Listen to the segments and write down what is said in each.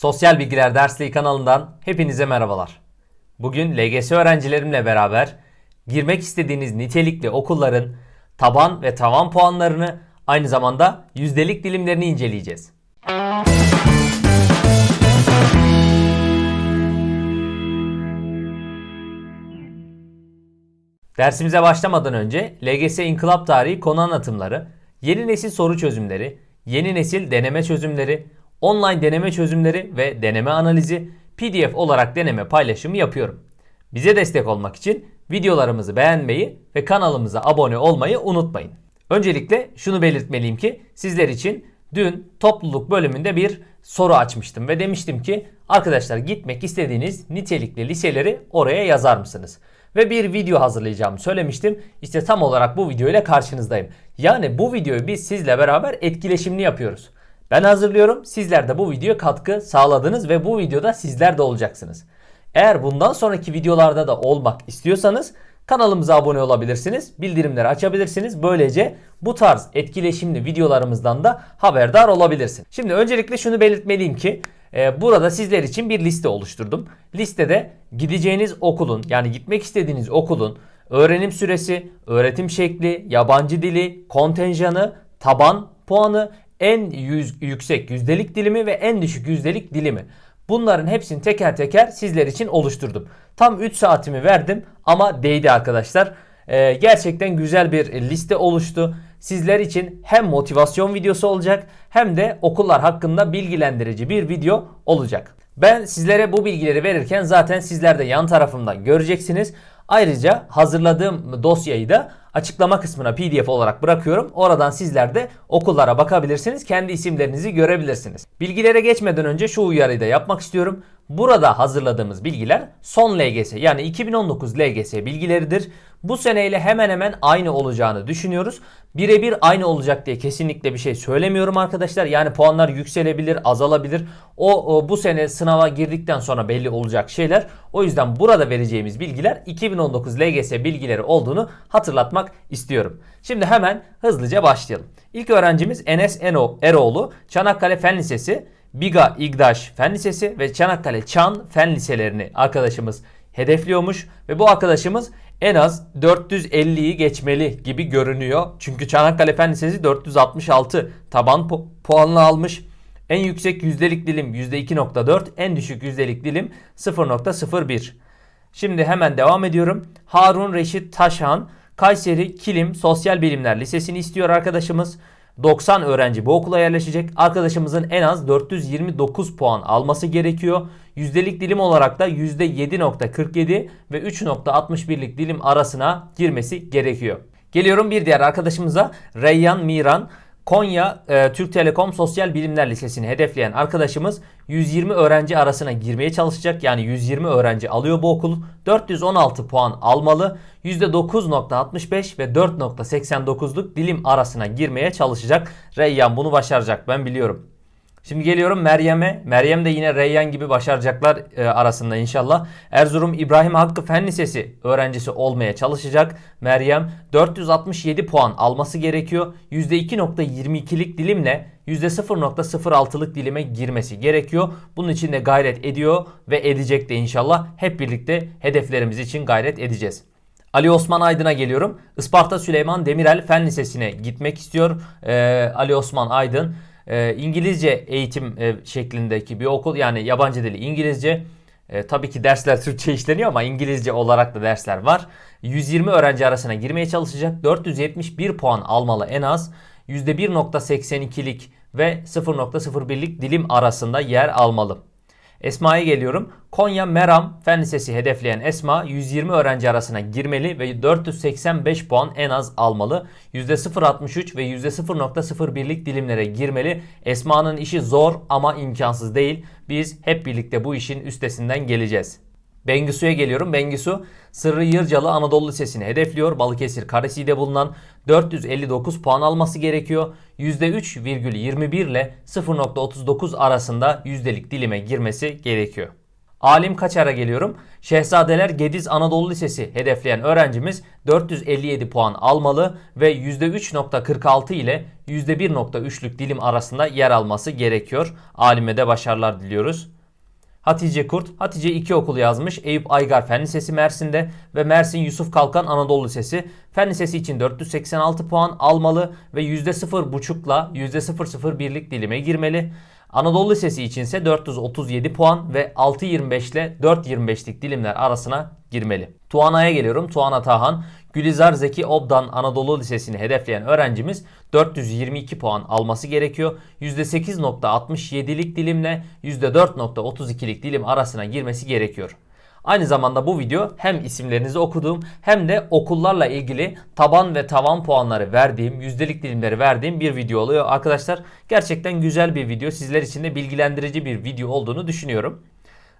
Sosyal Bilgiler Dersliği kanalından hepinize merhabalar. Bugün LGS öğrencilerimle beraber girmek istediğiniz nitelikli okulların taban ve tavan puanlarını aynı zamanda yüzdelik dilimlerini inceleyeceğiz. Dersimize başlamadan önce LGS İnkılap Tarihi konu anlatımları, yeni nesil soru çözümleri, yeni nesil deneme çözümleri, online deneme çözümleri ve deneme analizi PDF olarak deneme paylaşımı yapıyorum. Bize destek olmak için videolarımızı beğenmeyi ve kanalımıza abone olmayı unutmayın. Öncelikle şunu belirtmeliyim ki sizler için dün topluluk bölümünde bir soru açmıştım ve demiştim ki arkadaşlar gitmek istediğiniz nitelikli liseleri oraya yazar mısınız? Ve bir video hazırlayacağımı söylemiştim. İşte tam olarak bu video ile karşınızdayım. Yani bu videoyu biz sizle beraber etkileşimli yapıyoruz. Ben hazırlıyorum. Sizler de bu videoya katkı sağladınız ve bu videoda sizler de olacaksınız. Eğer bundan sonraki videolarda da olmak istiyorsanız kanalımıza abone olabilirsiniz. Bildirimleri açabilirsiniz. Böylece bu tarz etkileşimli videolarımızdan da haberdar olabilirsin. Şimdi öncelikle şunu belirtmeliyim ki e, burada sizler için bir liste oluşturdum. Listede gideceğiniz okulun yani gitmek istediğiniz okulun öğrenim süresi, öğretim şekli, yabancı dili, kontenjanı, taban puanı, en yüz, yüksek yüzdelik dilimi ve en düşük yüzdelik dilimi. Bunların hepsini teker teker sizler için oluşturdum. Tam 3 saatimi verdim ama değdi arkadaşlar. Ee, gerçekten güzel bir liste oluştu. Sizler için hem motivasyon videosu olacak hem de okullar hakkında bilgilendirici bir video olacak. Ben sizlere bu bilgileri verirken zaten sizler de yan tarafımda göreceksiniz. Ayrıca hazırladığım dosyayı da açıklama kısmına pdf olarak bırakıyorum. Oradan sizler de okullara bakabilirsiniz. Kendi isimlerinizi görebilirsiniz. Bilgilere geçmeden önce şu uyarıyı da yapmak istiyorum. Burada hazırladığımız bilgiler son LGS yani 2019 LGS bilgileridir. Bu seneyle hemen hemen aynı olacağını düşünüyoruz. Birebir aynı olacak diye kesinlikle bir şey söylemiyorum arkadaşlar. Yani puanlar yükselebilir, azalabilir. O, o bu sene sınava girdikten sonra belli olacak şeyler. O yüzden burada vereceğimiz bilgiler 2019 LGS bilgileri olduğunu hatırlatmak istiyorum. Şimdi hemen hızlıca başlayalım. İlk öğrencimiz Enes Eno, Eroğlu, Çanakkale Fen Lisesi, Biga İgdaş Fen Lisesi ve Çanakkale Çan Fen Liselerini arkadaşımız hedefliyormuş ve bu arkadaşımız en az 450'yi geçmeli gibi görünüyor. Çünkü Çanakkale Fen Lisesi 466 taban pu- puanını almış. En yüksek yüzdelik dilim %2.4, en düşük yüzdelik dilim 0.01. Şimdi hemen devam ediyorum. Harun Reşit Taşhan Kayseri Kilim Sosyal Bilimler Lisesi'ni istiyor arkadaşımız. 90 öğrenci bu okula yerleşecek. Arkadaşımızın en az 429 puan alması gerekiyor. Yüzdelik dilim olarak da %7.47 ve 3.61'lik dilim arasına girmesi gerekiyor. Geliyorum bir diğer arkadaşımıza Reyyan Miran. Konya e, Türk Telekom Sosyal Bilimler Lisesi'ni hedefleyen arkadaşımız 120 öğrenci arasına girmeye çalışacak. Yani 120 öğrenci alıyor bu okul. 416 puan almalı. %9.65 ve 4.89'luk dilim arasına girmeye çalışacak. Reyyan bunu başaracak ben biliyorum. Şimdi geliyorum Meryem'e. Meryem de yine Reyyan gibi başaracaklar e, arasında inşallah. Erzurum İbrahim Hakkı Fen Lisesi öğrencisi olmaya çalışacak. Meryem 467 puan alması gerekiyor. %2.22'lik dilimle %0.06'lık dilime girmesi gerekiyor. Bunun için de gayret ediyor ve edecek de inşallah. Hep birlikte hedeflerimiz için gayret edeceğiz. Ali Osman Aydın'a geliyorum. Isparta Süleyman Demirel Fen Lisesi'ne gitmek istiyor. Ee, Ali Osman Aydın e, İngilizce eğitim e, şeklindeki bir okul yani yabancı dili İngilizce. E, tabii ki dersler Türkçe işleniyor ama İngilizce olarak da dersler var. 120 öğrenci arasına girmeye çalışacak. 471 puan almalı en az. %1.82'lik ve 0.01'lik dilim arasında yer almalı. Esma'ya geliyorum. Konya Meram Fen Lisesi hedefleyen Esma 120 öğrenci arasına girmeli ve 485 puan en az almalı. %0.63 ve %0.01'lik dilimlere girmeli. Esma'nın işi zor ama imkansız değil. Biz hep birlikte bu işin üstesinden geleceğiz. Bengisu'ya geliyorum. Bengisu Sırrı Yırcalı Anadolu Lisesi'ni hedefliyor. Balıkesir Karesi'de bulunan 459 puan alması gerekiyor. %3,21 ile 0.39 arasında yüzdelik dilime girmesi gerekiyor. Alim Kaçar'a geliyorum. Şehzadeler Gediz Anadolu Lisesi hedefleyen öğrencimiz 457 puan almalı ve %3.46 ile %1.3'lük dilim arasında yer alması gerekiyor. Alime de başarılar diliyoruz. Hatice Kurt, Hatice iki okul yazmış. Eyüp Aygar Fen Lisesi Mersin'de ve Mersin Yusuf Kalkan Anadolu Lisesi. Fen Lisesi için 486 puan almalı ve %0.5'la %001'lik dilime girmeli. Anadolu Lisesi içinse 437 puan ve 6.25 ile 4.25'lik dilimler arasına girmeli. Tuana'ya geliyorum. Tuana Tahan, Gülizar Zeki Obdan Anadolu Lisesi'ni hedefleyen öğrencimiz 422 puan alması gerekiyor. %8.67'lik dilimle %4.32'lik dilim arasına girmesi gerekiyor. Aynı zamanda bu video hem isimlerinizi okuduğum hem de okullarla ilgili taban ve tavan puanları verdiğim, yüzdelik dilimleri verdiğim bir video oluyor arkadaşlar. Gerçekten güzel bir video. Sizler için de bilgilendirici bir video olduğunu düşünüyorum.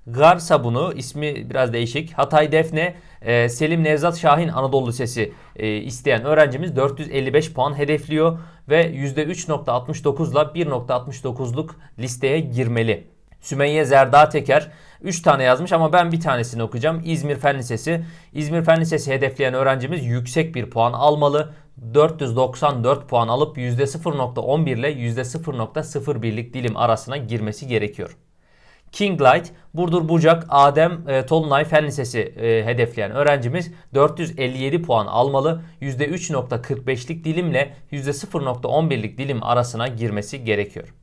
Gar sabunu ismi biraz değişik. Hatay Defne e, Selim Nevzat Şahin Anadolu Lisesi e, isteyen öğrencimiz 455 puan hedefliyor ve %3.69 ile 1.69'luk listeye girmeli. Sümeyye Zerda Teker 3 tane yazmış ama ben bir tanesini okuyacağım. İzmir Fen Lisesi. İzmir Fen Lisesi hedefleyen öğrencimiz yüksek bir puan almalı. 494 puan alıp %0.11 ile %0.01'lik dilim arasına girmesi gerekiyor. King Light, Burdur Bucak, Adem e, Tolunay Fen Lisesi e, hedefleyen öğrencimiz 457 puan almalı. %3.45'lik dilimle %0.11'lik dilim arasına girmesi gerekiyor.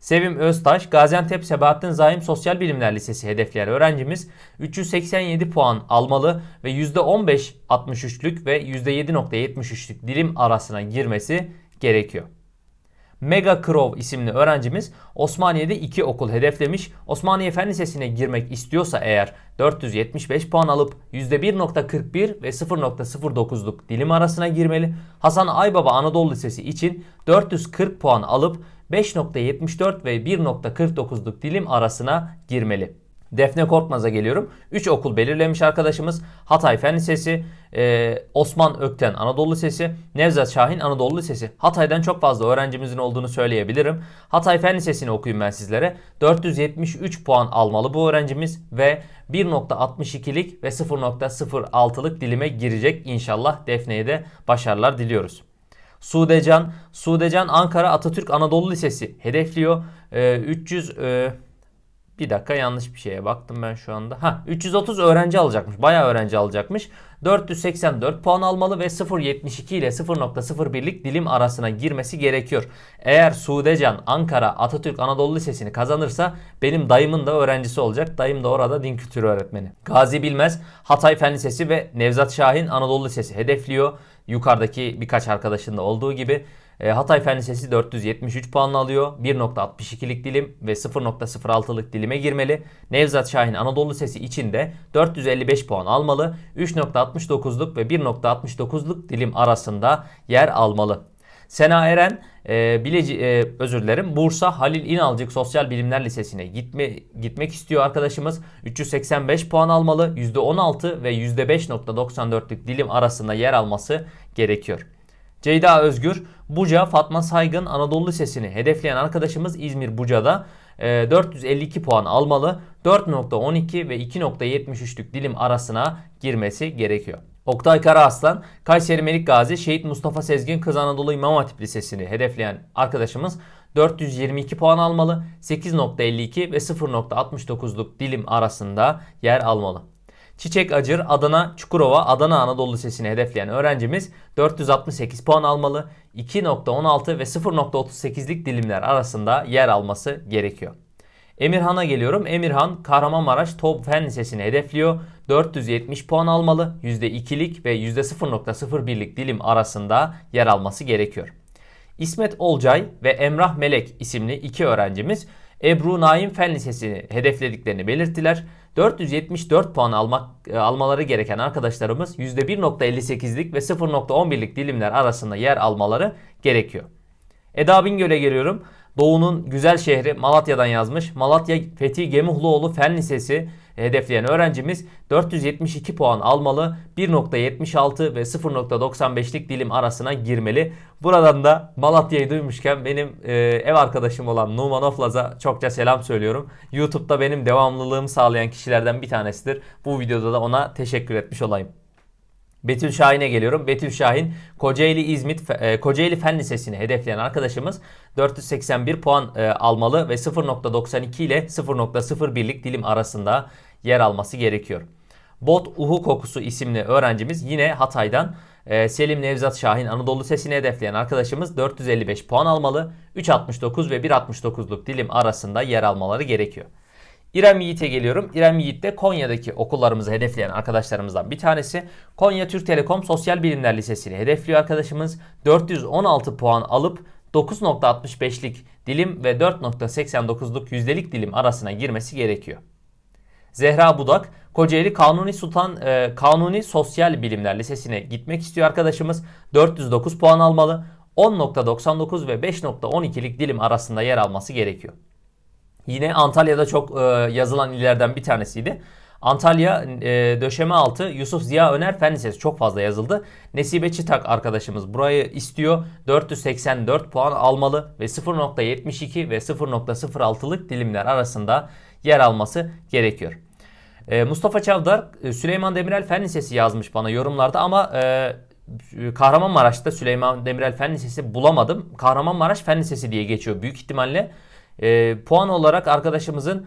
Sevim Öztaş, Gaziantep Sebahattin Zaim Sosyal Bilimler Lisesi hedefleyen öğrencimiz 387 puan almalı ve %15.63'lük ve %7.73'lük dilim arasına girmesi gerekiyor. Mega Crow isimli öğrencimiz Osmaniye'de iki okul hedeflemiş. Osmaniye Fen Lisesi'ne girmek istiyorsa eğer 475 puan alıp %1.41 ve 0.09'luk dilim arasına girmeli. Hasan Aybaba Anadolu Lisesi için 440 puan alıp 5.74 ve 1.49'luk dilim arasına girmeli. Defne Korkmaz'a geliyorum. 3 okul belirlemiş arkadaşımız. Hatay Fen Lisesi, e, Osman Ökten Anadolu Lisesi, Nevzat Şahin Anadolu Lisesi. Hatay'dan çok fazla öğrencimizin olduğunu söyleyebilirim. Hatay Fen Lisesi'ni okuyayım ben sizlere. 473 puan almalı bu öğrencimiz ve 1.62'lik ve 0.06'lık dilime girecek inşallah. Defne'ye de başarılar diliyoruz. Sudecan, Sudecan Ankara Atatürk Anadolu Lisesi hedefliyor. E, 300 e, bir dakika yanlış bir şeye baktım ben şu anda. Ha 330 öğrenci alacakmış. Bayağı öğrenci alacakmış. 484 puan almalı ve 0.72 ile 0.01'lik dilim arasına girmesi gerekiyor. Eğer Sudecan Ankara Atatürk Anadolu Lisesi'ni kazanırsa benim dayımın da öğrencisi olacak. Dayım da orada din kültürü öğretmeni. Gazi Bilmez Hatay Fen Lisesi ve Nevzat Şahin Anadolu Lisesi hedefliyor. Yukarıdaki birkaç arkadaşında olduğu gibi. E, Hatay Fen Lisesi 473 puan alıyor. 1.62'lik dilim ve 0.06'lık dilime girmeli. Nevzat Şahin Anadolu Lisesi için de 455 puan almalı. 3.69'luk ve 1.69'luk dilim arasında yer almalı. Sena Eren e, Bileci, e, özür dilerim Bursa Halil İnalcık Sosyal Bilimler Lisesi'ne gitme, gitmek istiyor arkadaşımız. 385 puan almalı. %16 ve %5.94'lük dilim arasında yer alması gerekiyor. Ceyda Özgür, Buca Fatma Saygın Anadolu Lisesi'ni hedefleyen arkadaşımız İzmir Buca'da 452 puan almalı. 4.12 ve 2.73'lük dilim arasına girmesi gerekiyor. Oktay Karaaslan, Kayseri Melik Gazi Şehit Mustafa Sezgin Kız Anadolu İmam Hatip Lisesi'ni hedefleyen arkadaşımız 422 puan almalı. 8.52 ve 0.69'luk dilim arasında yer almalı. Çiçek Acır Adana Çukurova Adana Anadolu Lisesi'ni hedefleyen öğrencimiz 468 puan almalı. 2.16 ve 0.38'lik dilimler arasında yer alması gerekiyor. Emirhan'a geliyorum. Emirhan Kahramanmaraş Top Fen Lisesi'ni hedefliyor. 470 puan almalı. %2'lik ve %0.01'lik dilim arasında yer alması gerekiyor. İsmet Olcay ve Emrah Melek isimli iki öğrencimiz Ebru Naim Fen Lisesi'ni hedeflediklerini belirttiler. 474 puan almak e, almaları gereken arkadaşlarımız %1.58'lik ve 0.11'lik dilimler arasında yer almaları gerekiyor. Eda Bingöl'e geliyorum. Doğu'nun güzel şehri Malatya'dan yazmış. Malatya Fethi Gemuhluoğlu Fen Lisesi hedefleyen öğrencimiz 472 puan almalı. 1.76 ve 0.95'lik dilim arasına girmeli. Buradan da Malatya'yı duymuşken benim e, ev arkadaşım olan Numan Oflaz'a çokça selam söylüyorum. YouTube'da benim devamlılığımı sağlayan kişilerden bir tanesidir. Bu videoda da ona teşekkür etmiş olayım. Betül Şahin'e geliyorum. Betül Şahin Kocaeli İzmit e, Kocaeli Fen Lisesi'ni hedefleyen arkadaşımız 481 puan e, almalı ve 0.92 ile 0.01'lik dilim arasında yer alması gerekiyor. Bot Uhu Kokusu isimli öğrencimiz yine Hatay'dan e, Selim Nevzat Şahin Anadolu Sesi'ni hedefleyen arkadaşımız 455 puan almalı. 3.69 ve 1.69'luk dilim arasında yer almaları gerekiyor. İrem Yiğit'e geliyorum. İrem Yiğit de Konya'daki okullarımızı hedefleyen arkadaşlarımızdan bir tanesi. Konya Türk Telekom Sosyal Bilimler Lisesi'ni hedefliyor arkadaşımız. 416 puan alıp 9.65'lik dilim ve 4.89'luk yüzdelik dilim arasına girmesi gerekiyor. Zehra Budak Kocaeli Kanuni Sultan e, Kanuni Sosyal Bilimler Lisesi'ne gitmek istiyor arkadaşımız. 409 puan almalı. 10.99 ve 5.12'lik dilim arasında yer alması gerekiyor. Yine Antalya'da çok e, yazılan illerden bir tanesiydi. Antalya e, döşeme altı Yusuf Ziya Öner Fen Lisesi çok fazla yazıldı. Nesibe Çıtak arkadaşımız burayı istiyor. 484 puan almalı ve 0.72 ve 0.06'lık dilimler arasında yer alması gerekiyor. E, Mustafa Çavdar e, Süleyman Demirel Fen Lisesi yazmış bana yorumlarda ama e, Kahramanmaraş'ta Süleyman Demirel Fen Lisesi bulamadım. Kahramanmaraş Fen Lisesi diye geçiyor büyük ihtimalle. E, puan olarak arkadaşımızın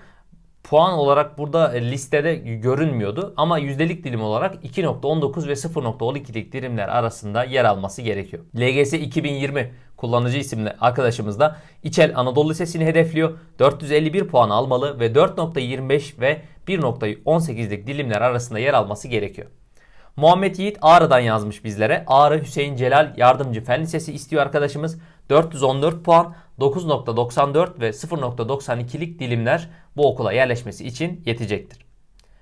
puan olarak burada listede görünmüyordu. Ama yüzdelik dilim olarak 2.19 ve 0.12'lik dilimler arasında yer alması gerekiyor. LGS 2020 kullanıcı isimli arkadaşımız da İçel Anadolu Lisesi'ni hedefliyor. 451 puan almalı ve 4.25 ve 1.18'lik dilimler arasında yer alması gerekiyor. Muhammed Yiğit Ağrı'dan yazmış bizlere. Ağrı Hüseyin Celal Yardımcı Fen Lisesi istiyor arkadaşımız. 414 puan, 9.94 ve 0.92'lik dilimler bu okula yerleşmesi için yetecektir.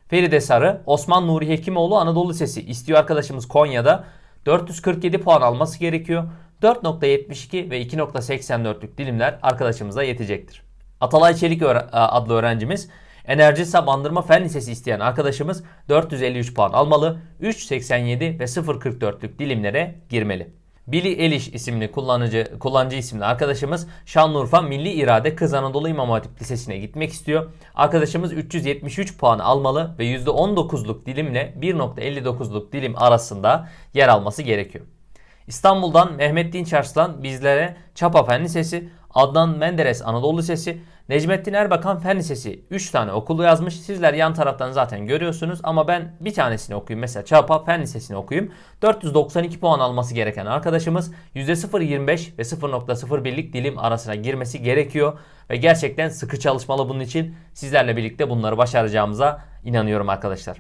Feride Sarı, Osman Nuri Hekimoğlu Anadolu Lisesi istiyor arkadaşımız Konya'da. 447 puan alması gerekiyor. 4.72 ve 2.84'lük dilimler arkadaşımıza yetecektir. Atalay Çelik adlı öğrencimiz Enerji Sabandırma Fen Lisesi isteyen arkadaşımız 453 puan almalı, 3.87 ve 0.44'lük dilimlere girmeli. Billy Eliş isimli kullanıcı kullanıcı isimli arkadaşımız Şanlıurfa Milli İrade Kız Anadolu İmam Hatip Lisesi'ne gitmek istiyor. Arkadaşımız 373 puan almalı ve %19'luk dilimle 1.59'luk dilim arasında yer alması gerekiyor. İstanbul'dan Mehmet Dinç Arslan bizlere Çapa Fen Lisesi, Adnan Menderes Anadolu Lisesi, Necmettin Erbakan Fen Lisesi 3 tane okulu yazmış. Sizler yan taraftan zaten görüyorsunuz ama ben bir tanesini okuyayım. Mesela Çapa Fen Lisesi'ni okuyayım. 492 puan alması gereken arkadaşımız %0.25 ve 0.01'lik dilim arasına girmesi gerekiyor. Ve gerçekten sıkı çalışmalı bunun için. Sizlerle birlikte bunları başaracağımıza inanıyorum arkadaşlar.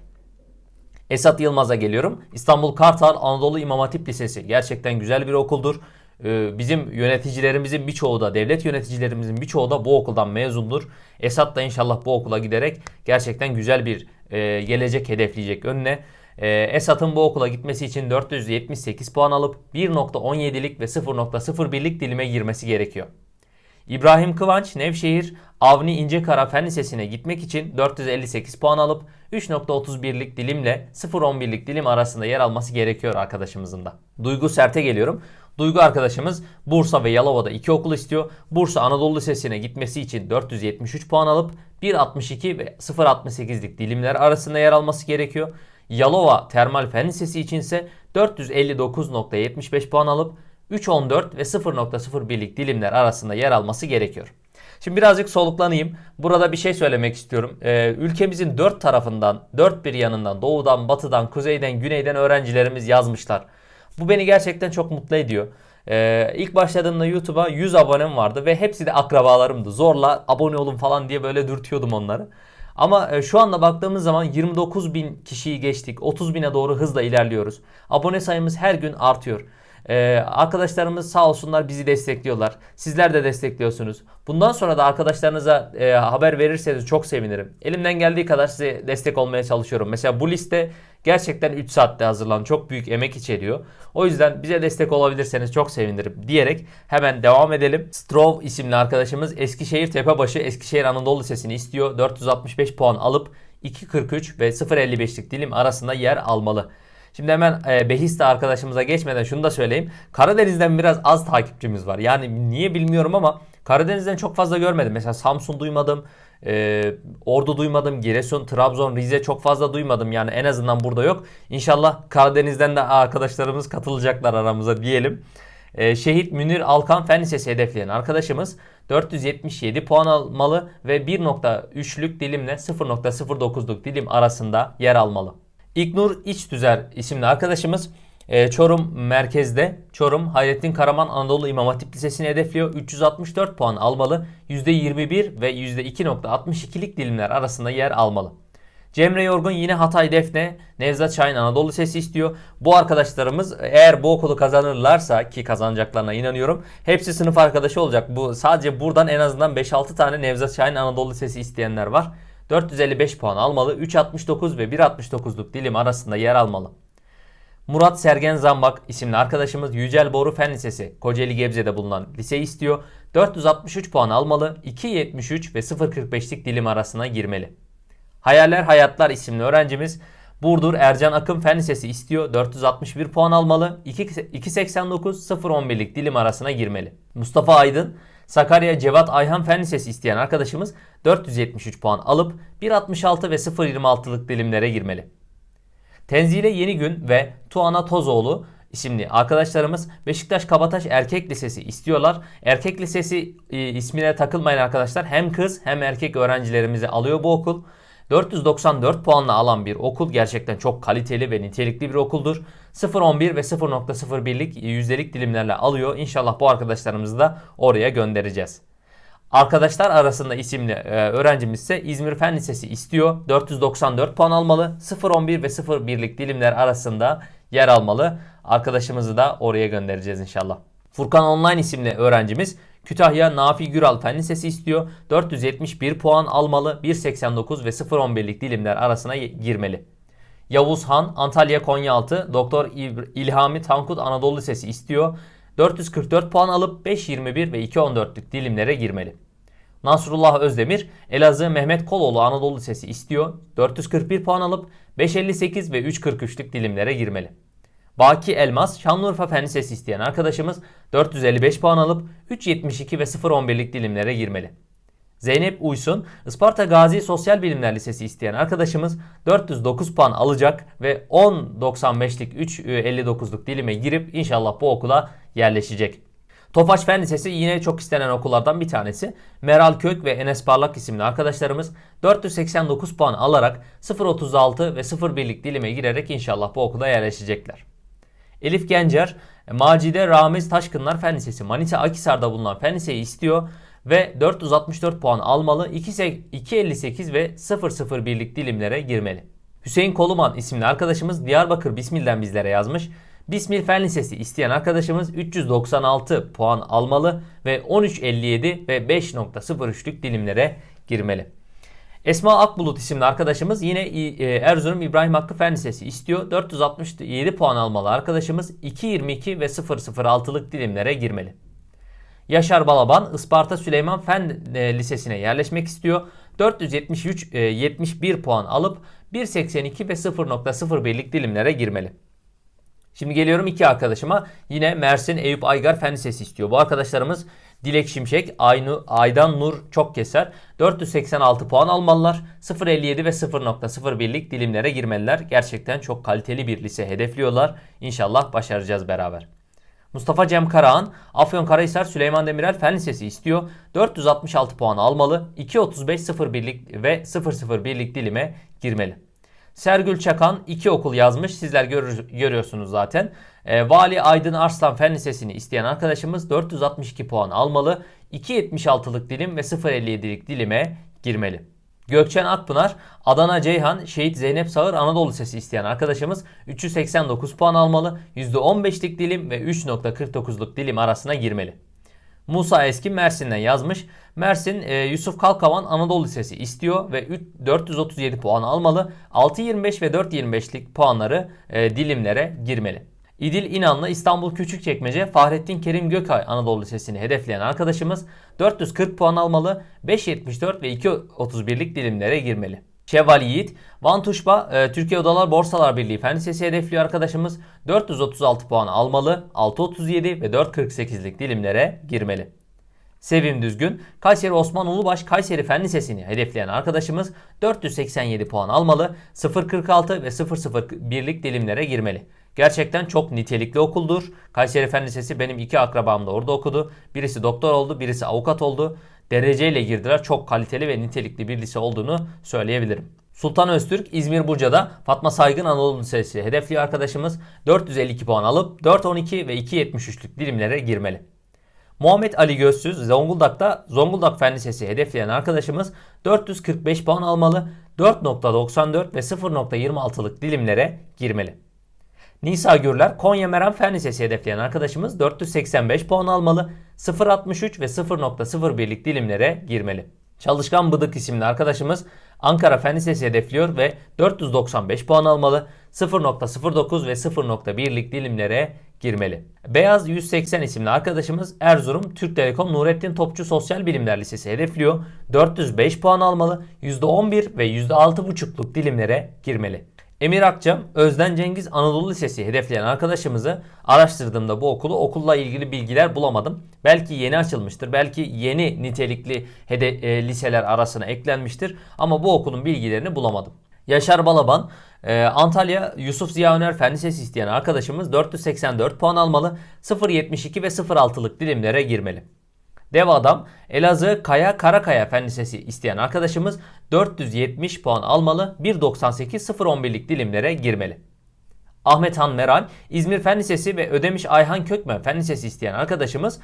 Esat Yılmaz'a geliyorum. İstanbul Kartal Anadolu İmam Hatip Lisesi gerçekten güzel bir okuldur. Ee, bizim yöneticilerimizin birçoğu da, devlet yöneticilerimizin birçoğu da bu okuldan mezundur. Esat da inşallah bu okula giderek gerçekten güzel bir e, gelecek hedefleyecek önüne. E, Esat'ın bu okula gitmesi için 478 puan alıp 1.17'lik ve 0.01'lik dilime girmesi gerekiyor. İbrahim Kıvanç Nevşehir Avni İncekara Fen Lisesi'ne gitmek için 458 puan alıp 3.31'lik dilimle 0.11'lik dilim arasında yer alması gerekiyor arkadaşımızın da. Duygu Sert'e geliyorum. Duygu arkadaşımız Bursa ve Yalova'da iki okul istiyor. Bursa Anadolu Lisesi'ne gitmesi için 473 puan alıp 1.62 ve 0.68'lik dilimler arasında yer alması gerekiyor. Yalova Termal Fen Lisesi için ise 459.75 puan alıp 3.14 ve 0.01'lik dilimler arasında yer alması gerekiyor. Şimdi birazcık soluklanayım. Burada bir şey söylemek istiyorum. Ee, ülkemizin dört tarafından, dört bir yanından, doğudan, batıdan, kuzeyden, güneyden öğrencilerimiz yazmışlar. Bu beni gerçekten çok mutlu ediyor. Ee, ilk başladığımda YouTube'a 100 abonem vardı ve hepsi de akrabalarımdı. Zorla abone olun falan diye böyle dürtüyordum onları. Ama e, şu anda baktığımız zaman 29 bin kişiyi geçtik. 30 bine doğru hızla ilerliyoruz. Abone sayımız her gün artıyor. Ee, arkadaşlarımız sağ olsunlar bizi destekliyorlar. Sizler de destekliyorsunuz. Bundan sonra da arkadaşlarınıza e, haber verirseniz çok sevinirim. Elimden geldiği kadar size destek olmaya çalışıyorum. Mesela bu liste gerçekten 3 saatte hazırlan. Çok büyük emek içeriyor. O yüzden bize destek olabilirseniz çok sevinirim diyerek hemen devam edelim. Strov isimli arkadaşımız Eskişehir Tepebaşı Eskişehir Anadolu Lisesi'ni istiyor. 465 puan alıp 2.43 ve 0.55'lik dilim arasında yer almalı. Şimdi hemen e, Behiste arkadaşımıza geçmeden şunu da söyleyeyim. Karadeniz'den biraz az takipçimiz var. Yani niye bilmiyorum ama Karadeniz'den çok fazla görmedim. Mesela Samsun duymadım. e, Ordu duymadım. Giresun, Trabzon, Rize çok fazla duymadım. Yani en azından burada yok. İnşallah Karadeniz'den de arkadaşlarımız katılacaklar aramıza diyelim. E, Şehit Münir Alkan Fen Lisesi hedefleyen arkadaşımız 477 puan almalı ve 1.3'lük dilimle 0.09'luk dilim arasında yer almalı. İknur İçtüzer isimli arkadaşımız e, Çorum merkezde Çorum Hayrettin Karaman Anadolu İmam Hatip Lisesi'ni hedefliyor. 364 puan almalı. %21 ve %2.62'lik dilimler arasında yer almalı. Cemre Yorgun yine Hatay Defne Nevzat Şahin Anadolu Lisesi istiyor. Bu arkadaşlarımız eğer bu okulu kazanırlarsa ki kazanacaklarına inanıyorum. Hepsi sınıf arkadaşı olacak. Bu sadece buradan en azından 5-6 tane Nevzat Şahin Anadolu Lisesi isteyenler var. 455 puan almalı. 3.69 ve 1.69'luk dilim arasında yer almalı. Murat Sergen Zambak isimli arkadaşımız Yücel Boru Fen Lisesi Kocaeli Gebze'de bulunan lise istiyor. 463 puan almalı. 2.73 ve 0.45'lik dilim arasına girmeli. Hayaller Hayatlar isimli öğrencimiz Burdur Ercan Akın Fen Lisesi istiyor. 461 puan almalı. 2.89-0.11'lik dilim arasına girmeli. Mustafa Aydın Sakarya Cevat Ayhan Fen Lisesi isteyen arkadaşımız 473 puan alıp 1.66 ve 0.26'lık dilimlere girmeli. Tenzile Yeni Gün ve Tuana Tozoğlu isimli arkadaşlarımız Beşiktaş Kabataş Erkek Lisesi istiyorlar. Erkek Lisesi e, ismine takılmayın arkadaşlar. Hem kız hem erkek öğrencilerimizi alıyor bu okul. 494 puanla alan bir okul gerçekten çok kaliteli ve nitelikli bir okuldur. 0.11 ve 0.01'lik yüzdelik dilimlerle alıyor. İnşallah bu arkadaşlarımızı da oraya göndereceğiz. Arkadaşlar arasında isimli e, öğrencimiz ise İzmir Fen Lisesi istiyor. 494 puan almalı. 0.11 ve 0.1'lik dilimler arasında yer almalı. Arkadaşımızı da oraya göndereceğiz inşallah. Furkan Online isimli öğrencimiz Kütahya Nafi Güral Fen Lisesi istiyor. 471 puan almalı. 1.89 ve 0.11'lik dilimler arasına girmeli. Yavuz Han Antalya Konyaaltı Doktor İlhami Tankut Anadolu Lisesi istiyor. 444 puan alıp 5.21 ve 2.14'lük dilimlere girmeli. Nasrullah Özdemir Elazığ Mehmet Koloğlu Anadolu Lisesi istiyor. 441 puan alıp 5.58 ve 3.43'lük dilimlere girmeli. Baki Elmas Şanlıurfa Fen Lisesi isteyen arkadaşımız 455 puan alıp 3.72 ve 0.11'lik dilimlere girmeli. Zeynep Uysun, Isparta Gazi Sosyal Bilimler Lisesi isteyen arkadaşımız 409 puan alacak ve 10.95'lik 3.59'luk dilime girip inşallah bu okula yerleşecek. Tofaş Fen Lisesi yine çok istenen okullardan bir tanesi. Meral Kök ve Enes Parlak isimli arkadaşlarımız 489 puan alarak 0.36 ve 0.1'lik dilime girerek inşallah bu okula yerleşecekler. Elif Gencer, Macide Ramiz Taşkınlar Fen Lisesi Manisa Akhisar'da bulunan Fen Liseyi istiyor ve 464 puan almalı. 2.58 ve 0.01'lik dilimlere girmeli. Hüseyin Koluman isimli arkadaşımız Diyarbakır Bismil'den bizlere yazmış. Bismil Fen Lisesi isteyen arkadaşımız 396 puan almalı ve 13.57 ve 5.03'lük dilimlere girmeli. Esma Akbulut isimli arkadaşımız yine e, Erzurum İbrahim Hakkı Fen Lisesi istiyor. 467 puan almalı arkadaşımız 2.22 ve 0.06'lık dilimlere girmeli. Yaşar Balaban Isparta Süleyman Fen e, Lisesi'ne yerleşmek istiyor. 473 e, 71 puan alıp 1.82 ve 0.01'lik dilimlere girmeli. Şimdi geliyorum iki arkadaşıma. Yine Mersin Eyüp Aygar Fen Lisesi istiyor. Bu arkadaşlarımız Dilek Şimşek, Aynu, Aydan Nur Çokkeser 486 puan almalılar. 0.57 ve 0.01'lik dilimlere girmeliler. Gerçekten çok kaliteli bir lise hedefliyorlar. İnşallah başaracağız beraber. Mustafa Cem Karahan, Afyonkarahisar Süleyman Demirel Fen Lisesi istiyor. 466 puan almalı. 2.35 01'lik ve 001'lik dilime girmeli. Sergül Çakan iki okul yazmış. Sizler görür, görüyorsunuz zaten. Ee, Vali Aydın Arslan Fen Lisesi'ni isteyen arkadaşımız 462 puan almalı. 2.76'lık dilim ve 0.57'lik dilime girmeli. Gökçen Akpınar, Adana Ceyhan, Şehit Zeynep Sağır Anadolu Lisesi isteyen arkadaşımız 389 puan almalı. %15'lik dilim ve 3.49'luk dilim arasına girmeli. Musa Eski Mersin'den yazmış. Mersin e, Yusuf Kalkavan Anadolu Lisesi istiyor ve 3, 437 puan almalı. 6.25 ve 4.25'lik puanları e, dilimlere girmeli. İdil İnanlı İstanbul Küçükçekmece Fahrettin Kerim Gökay Anadolu Lisesi'ni hedefleyen arkadaşımız 440 puan almalı. 5.74 ve 2.31'lik dilimlere girmeli. Şevval Yiğit, Van Tuşba, e, Türkiye Odalar Borsalar Birliği Fen Lisesi hedefliyor arkadaşımız. 436 puan almalı, 6.37 ve 4.48'lik dilimlere girmeli. Sevim Düzgün, Kayseri Osman Ulubaş Kayseri Fen Lisesi'ni hedefleyen arkadaşımız 487 puan almalı, 0.46 ve 0.01'lik dilimlere girmeli. Gerçekten çok nitelikli okuldur. Kayseri Fen Lisesi benim iki akrabam da orada okudu. Birisi doktor oldu, birisi avukat oldu. Dereceyle girdiler. Çok kaliteli ve nitelikli bir lise olduğunu söyleyebilirim. Sultan Öztürk İzmir Buca'da Fatma Saygın Anadolu Lisesi hedefli arkadaşımız 452 puan alıp 4.12 ve 2.73'lük dilimlere girmeli. Muhammed Ali Gözsüz Zonguldak'ta Zonguldak Fen Lisesi hedefleyen arkadaşımız 445 puan almalı, 4.94 ve 0.26'lık dilimlere girmeli. Nisa Gürler Konya Meram Fen Lisesi hedefleyen arkadaşımız 485 puan almalı, 0.63 ve 0.01'lik dilimlere girmeli. Çalışkan Bıdık isimli arkadaşımız Ankara Fen Lisesi hedefliyor ve 495 puan almalı, 0.09 ve 0.1'lik dilimlere girmeli. Beyaz 180 isimli arkadaşımız Erzurum Türk Telekom Nurettin Topçu Sosyal Bilimler Lisesi hedefliyor. 405 puan almalı, %11 ve %6.5'luk dilimlere girmeli. Emir Akçam, Özden Cengiz Anadolu Lisesi hedefleyen arkadaşımızı araştırdığımda bu okulu okulla ilgili bilgiler bulamadım. Belki yeni açılmıştır, belki yeni nitelikli hede, e, liseler arasına eklenmiştir ama bu okulun bilgilerini bulamadım. Yaşar Balaban, e, Antalya Yusuf Ziya Öner Fen Lisesi isteyen arkadaşımız 484 puan almalı, 0.72 ve 0.6'lık dilimlere girmeli. Dev adam Elazığ Kaya Karakaya Fen Lisesi isteyen arkadaşımız 470 puan almalı 1.98-0.11'lik dilimlere girmeli. Ahmet Han Meral İzmir Fen Lisesi ve Ödemiş Ayhan Kökmen Fen Lisesi isteyen arkadaşımız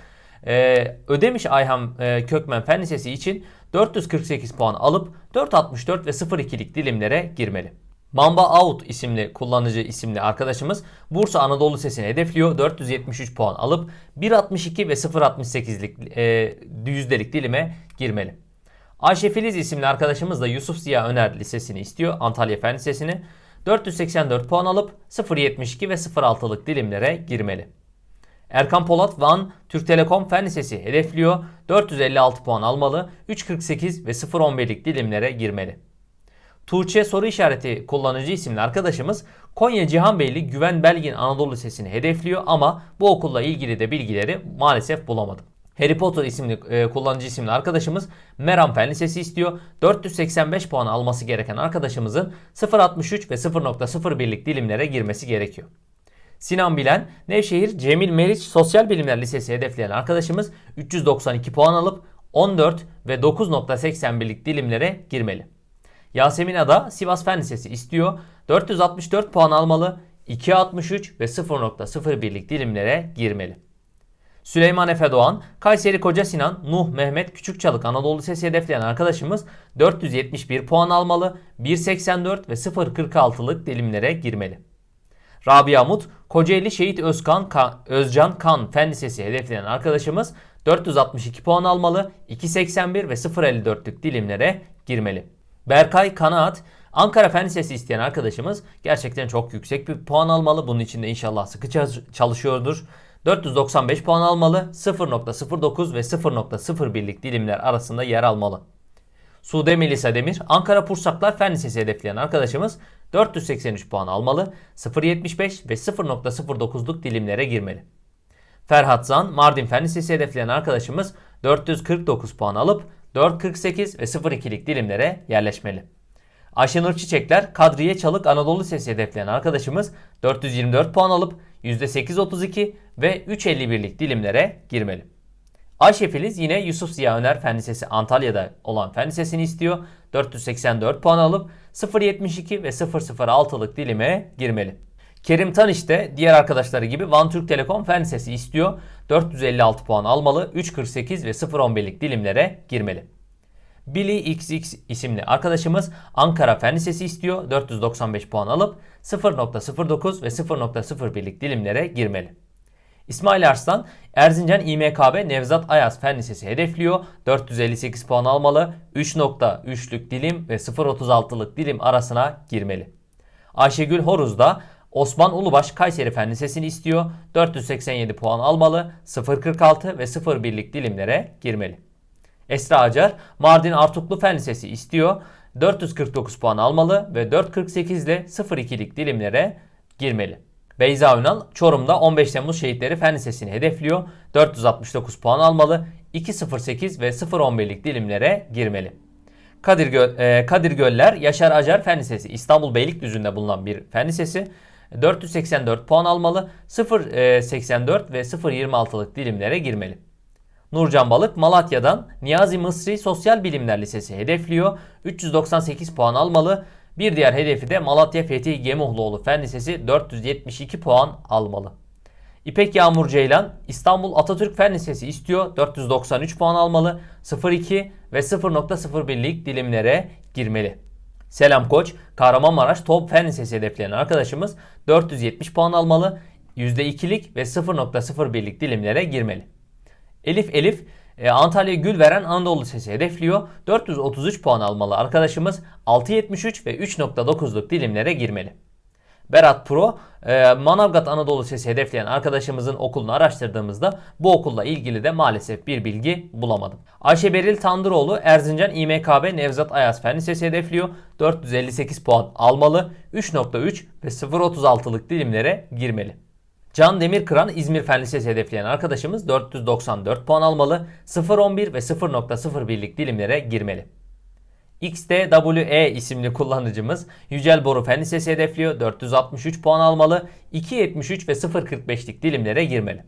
e, Ödemiş Ayhan e, Kökmen Fen Lisesi için 448 puan alıp 4.64 ve 0.2'lik dilimlere girmeli. Mamba Out isimli kullanıcı isimli arkadaşımız Bursa Anadolu Lisesi'ni hedefliyor. 473 puan alıp 1.62 ve 0.68'lik e, yüzdelik dilime girmeli. Ayşe Filiz isimli arkadaşımız da Yusuf Ziya Öner Lisesi'ni istiyor. Antalya Fen Lisesi'ni. 484 puan alıp 0.72 ve 0.6'lık dilimlere girmeli. Erkan Polat Van Türk Telekom Fen Lisesi hedefliyor. 456 puan almalı, 3.48 ve 0.11'lik dilimlere girmeli. Tuğçe soru işareti kullanıcı isimli arkadaşımız Konya Cihanbeyli Güven Belgin Anadolu Lisesi'ni hedefliyor ama bu okulla ilgili de bilgileri maalesef bulamadım. Harry Potter isimli e, kullanıcı isimli arkadaşımız Meram Fen Lisesi istiyor. 485 puan alması gereken arkadaşımızın 0.63 ve 0.01'lik dilimlere girmesi gerekiyor. Sinan Bilen, Nevşehir Cemil Meriç Sosyal Bilimler Lisesi hedefleyen arkadaşımız 392 puan alıp 14 ve 9.81'lik dilimlere girmeli. Yasemin Ada Sivas Fen Lisesi istiyor. 464 puan almalı, 2.63 ve 0.01'lik dilimlere girmeli. Süleyman Efe Doğan, Kayseri Koca Sinan, Nuh Mehmet Küçükçalık Anadolu Lisesi hedefleyen arkadaşımız 471 puan almalı, 1.84 ve 0.46'lık dilimlere girmeli. Rabia Mut, Kocaeli Şehit Özkan Kan, Özcan Kan Fen Lisesi hedefleyen arkadaşımız 462 puan almalı, 2.81 ve 0.54'lük dilimlere girmeli. Berkay Kanaat, Ankara Fen Lisesi isteyen arkadaşımız gerçekten çok yüksek bir puan almalı. Bunun için de inşallah sıkı çalışıyordur. 495 puan almalı, 0.09 ve 0.01'lik dilimler arasında yer almalı. Sude Melisa Demir, Ankara Pursaklar Fen Lisesi hedefleyen arkadaşımız 483 puan almalı, 0.75 ve 0.09'luk dilimlere girmeli. Ferhat Zan, Mardin Fen Lisesi hedefleyen arkadaşımız 449 puan alıp 4.48 ve 0.2'lik dilimlere yerleşmeli. Ayşenur Çiçekler, Kadriye Çalık Anadolu Lisesi hedefleyen arkadaşımız 424 puan alıp %8.32 ve 3.51'lik dilimlere girmeli. Ayşe Filiz yine Yusuf Ziya Öner Fen Lisesi Antalya'da olan Fen Lisesi'ni istiyor. 484 puan alıp 0.72 ve 0.06'lık dilime girmeli. Kerim Tanış de diğer arkadaşları gibi Van Türk Telekom Fen Lisesi istiyor. 456 puan almalı, 3.48 ve 0.11'lik dilimlere girmeli. Billy XX isimli arkadaşımız Ankara Fen Lisesi istiyor. 495 puan alıp 0.09 ve 0.01'lik dilimlere girmeli. İsmail Arslan, Erzincan İMKB Nevzat Ayaz Fen Lisesi hedefliyor. 458 puan almalı, 3.3'lük dilim ve 0.36'lık dilim arasına girmeli. Ayşegül Horuz da Osman Ulubaş Kayseri Fen Lisesi'ni istiyor. 487 puan almalı, 0.46 ve 0.1'lik dilimlere girmeli. Esra Acar Mardin Artuklu Fen Lisesi istiyor. 449 puan almalı ve 448 ile 02'lik dilimlere girmeli. Beyza Ünal Çorum'da 15 Temmuz Şehitleri Fen Lisesi'ni hedefliyor. 469 puan almalı. 2.08 ve 0.11'lik dilimlere girmeli. Kadir, Gö- e, Kadir Göller Yaşar Acar Fen Lisesi İstanbul Beylikdüzü'nde bulunan bir fen lisesi. 484 puan almalı. 0.84 ve 0.26'lık dilimlere girmeli. Nurcan Balık Malatya'dan Niyazi Mısri Sosyal Bilimler Lisesi hedefliyor. 398 puan almalı. Bir diğer hedefi de Malatya Fethi Gemuhluoğlu Fen Lisesi 472 puan almalı. İpek Yağmur Ceylan İstanbul Atatürk Fen Lisesi istiyor. 493 puan almalı. 02 ve 0.01'lik dilimlere girmeli. Selam Koç Kahramanmaraş Top Fen Lisesi hedefleyen arkadaşımız 470 puan almalı. %2'lik ve 0.01'lik dilimlere girmeli. Elif Elif e, Antalya Gülveren Anadolu Lisesi hedefliyor. 433 puan almalı arkadaşımız 6.73 ve 3.9'luk dilimlere girmeli. Berat Pro, e, Manavgat Anadolu Lisesi hedefleyen arkadaşımızın okulunu araştırdığımızda bu okulla ilgili de maalesef bir bilgi bulamadım. Ayşe Beril Tandıroğlu Erzincan İMKB Nevzat Ayaz Fen Lisesi hedefliyor. 458 puan almalı, 3.3 ve 0.36'lık dilimlere girmeli. Can Demirkıran İzmir Fen Lisesi hedefleyen arkadaşımız 494 puan almalı, 0.11 ve 0.01'lik dilimlere girmeli. XDWE isimli kullanıcımız Yücel Boru Fen Lisesi hedefliyor. 463 puan almalı. 2.73 ve 0.45'lik dilimlere girmeli.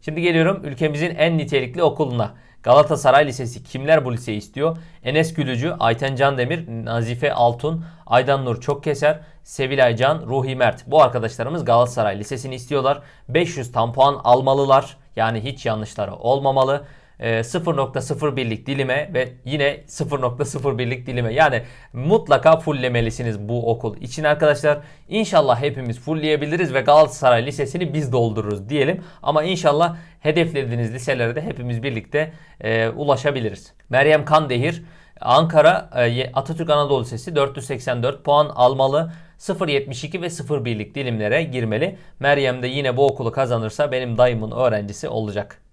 Şimdi geliyorum ülkemizin en nitelikli okuluna. Galatasaray Lisesi kimler bu liseyi istiyor? Enes Gülücü, Ayten Candemir, Nazife Altun, Aydan Nur Çokkeser, Sevilay Can, Ruhi Mert. Bu arkadaşlarımız Galatasaray Lisesi'ni istiyorlar. 500 tam puan almalılar. Yani hiç yanlışları olmamalı. Ee, 0.01'lik dilime ve yine 0.01'lik dilime yani mutlaka fulllemelisiniz bu okul için arkadaşlar. İnşallah hepimiz fullleyebiliriz ve Galatasaray Lisesi'ni biz doldururuz diyelim. Ama inşallah hedeflediğiniz liselere de hepimiz birlikte e, ulaşabiliriz. Meryem Kandehir Ankara e, Atatürk Anadolu Lisesi 484 puan almalı. 0.72 ve 0.1'lik dilimlere girmeli. Meryem de yine bu okulu kazanırsa benim dayımın öğrencisi olacak.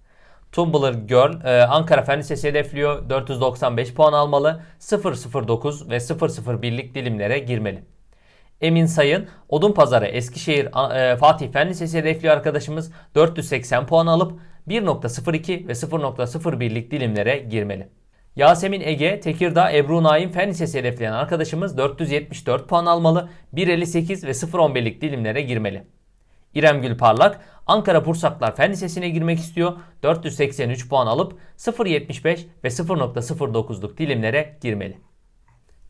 Tumblr Girl e, Ankara Fen Lisesi hedefliyor. 495 puan almalı. 009 ve 001'lik dilimlere girmeli. Emin Sayın Odunpazarı Eskişehir e, Fatih Fen Lisesi hedefliyor arkadaşımız. 480 puan alıp 1.02 ve 0.01'lik dilimlere girmeli. Yasemin Ege Tekirdağ Ebru Naim Fen Lisesi hedefleyen arkadaşımız 474 puan almalı. 1.58 ve 0.11'lik dilimlere girmeli. İrem Gülparlak Ankara Pursaklar Fen Lisesi'ne girmek istiyor. 483 puan alıp 0.75 ve 0.09'luk dilimlere girmeli.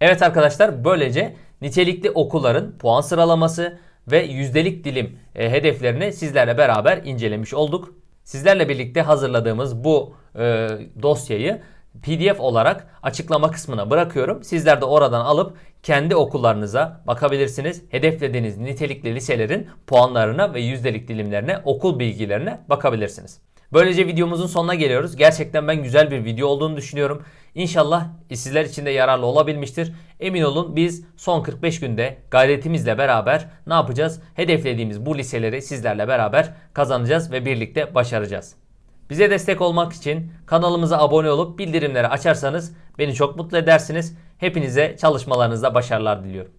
Evet arkadaşlar böylece nitelikli okulların puan sıralaması ve yüzdelik dilim e, hedeflerini sizlerle beraber incelemiş olduk. Sizlerle birlikte hazırladığımız bu e, dosyayı PDF olarak açıklama kısmına bırakıyorum. Sizler de oradan alıp kendi okullarınıza bakabilirsiniz. Hedeflediğiniz nitelikli liselerin puanlarına ve yüzdelik dilimlerine, okul bilgilerine bakabilirsiniz. Böylece videomuzun sonuna geliyoruz. Gerçekten ben güzel bir video olduğunu düşünüyorum. İnşallah sizler için de yararlı olabilmiştir. Emin olun biz son 45 günde gayretimizle beraber ne yapacağız? Hedeflediğimiz bu liseleri sizlerle beraber kazanacağız ve birlikte başaracağız. Bize destek olmak için kanalımıza abone olup bildirimleri açarsanız beni çok mutlu edersiniz. Hepinize çalışmalarınızda başarılar diliyorum.